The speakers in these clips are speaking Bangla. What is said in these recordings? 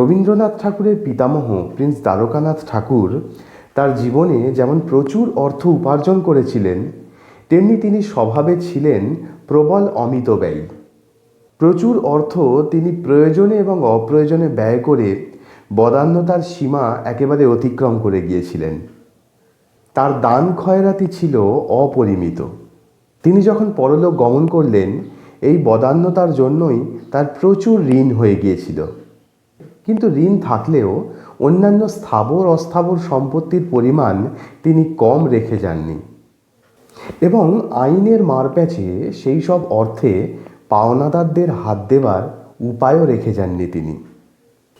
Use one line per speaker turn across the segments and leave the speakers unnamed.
রবীন্দ্রনাথ ঠাকুরের পিতামহ প্রিন্স দ্বারকানাথ ঠাকুর তার জীবনে যেমন প্রচুর অর্থ উপার্জন করেছিলেন, তেমনি তিনি স্বভাবে ছিলেন প্রবল অমিতব্যয়ী প্রচুর অর্থ তিনি প্রয়োজনে এবং অপ্রয়োজনে ব্যয় করে বদান্যতার সীমা একেবারে অতিক্রম করে গিয়েছিলেন। তার দান খয়রাতি ছিল অপরিমিত। তিনি যখন পরলোক গমন করলেন, এই বদান্যতার জন্যই তার প্রচুর ঋণ হয়ে গিয়েছিল। কিন্তু ঋণ থাকলেও অন্যান্য স্থাবর অস্থাবর সম্পত্তির পরিমাণ তিনি কম রেখে যাননি। এবং আইনের মারপ্যাচে সেই সব অর্থে পাওনাদারদের হাত দেবার উপায়ও রেখে যাননি তিনি।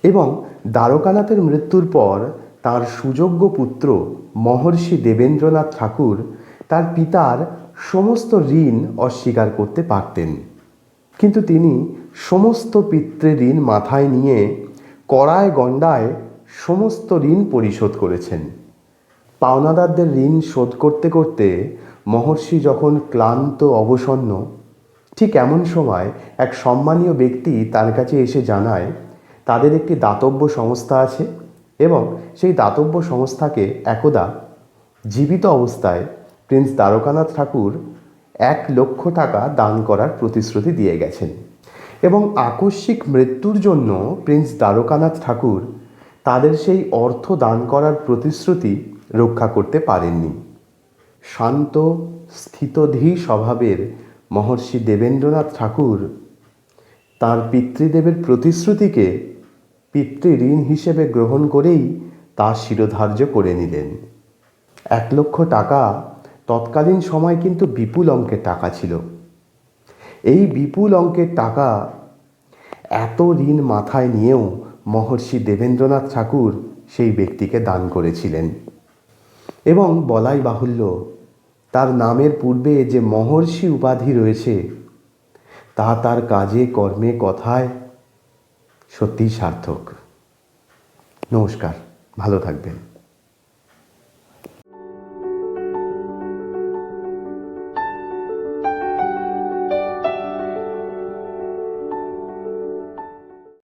এবং দ্বারকানাথের মৃত্যুর পর তার সুযোগ্য পুত্র মহর্ষি দেবেন্দ্রনাথ ঠাকুর তার পিতার সমস্ত ঋণ অস্বীকার করতে পারতেন। কিন্তু তিনি সমস্ত পিতৃ ঋণ মাথায় নিয়ে কড়ায় গণ্ডায় সমস্ত ঋণ পরিশোধ করেছেন। পাওনাদারদের ঋণ শোধ করতে করতে মহর্ষি যখন ক্লান্ত, অবসন্ন, ঠিক এমন সময় এক সম্মানীয় ব্যক্তি তার কাছে এসে জানায়, তাদের একটি দাতব্য সংস্থা আছে এবং সেই দাতব্য সংস্থাকে একদা জীবিত অবস্থায় প্রিন্স দ্বারকানাথ ঠাকুর এক লক্ষ টাকা দান করার প্রতিশ্রুতি দিয়ে গেছেন। এবং আকস্মিক মৃত্যুর জন্য প্রিন্স দ্বারকানাথ ঠাকুর তাদের সেই অর্থ দান করার প্রতিশ্রুতি রক্ষা করতে পারেননি। শান্ত, স্থিতধী স্বভাবের মহর্ষি দেবেন্দ্রনাথ ঠাকুর তার পিতৃদেবের প্রতিশ্রুতিকে পিতৃঋণ হিসেবে গ্রহণ করেই তা শিরোধার্য করে নিলেন। এক লক্ষ টাকা তৎকালীন সময় কিন্তু বিপুল অঙ্কের টাকা ছিল। এই বিপুল অঙ্কের টাকা এত ঋণ মাথায় নিয়েও মহর্ষি দেবেন্দ্রনাথ ঠাকুর সেই ব্যক্তিকে দান করেছিলেন। এবং বলাই বাহুল্য, তার নামের পূর্বে যে মহর্ষি উপাধি রয়েছে, তা তার কাজে, কর্মে, কথায় সত্যিই সার্থক। নমস্কার, ভালো থাকবেন।